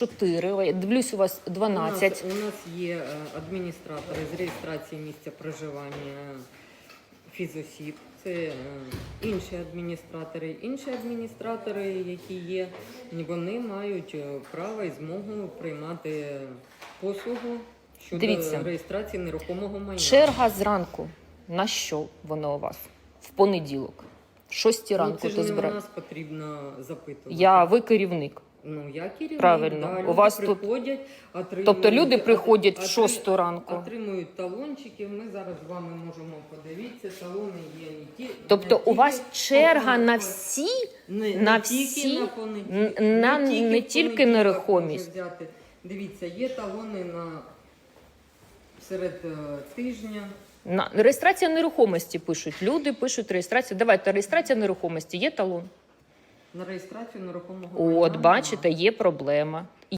4, дивлюсь, у вас 12. У нас, у нас є е, адміністратори з реєстрації місця проживання фізосіб. Це е, інші адміністратори. Інші адміністратори, які є, вони мають е, право і змогу приймати послугу щодо Дивіться. реєстрації нерухомого майна. Черга зранку. На що воно у вас? В понеділок. В 6 ну, ранку це ж то не у нас потрібно запитувати. Я ви керівник. Ну, я керівник, Правильно. Да, У люди вас тут- приходять, отримують, Тобто люди приходять в отри- 6 ранку. Отримують талончики. Ми зараз з вами можемо подивитися. Талони є не ті. Тобто не у вас черга на всі не, на не тільки всі, на понеділ- н- на- не в тільки понеділок нерухомість. може взяти. Дивіться, є талони на серед е, тижня. на реєстрація нерухомості пишуть. Люди пишуть реєстрацію. Давайте реєстрація нерухомості. Є талон. На реєстрацію нерухомого майна. От, бачите, є проблема.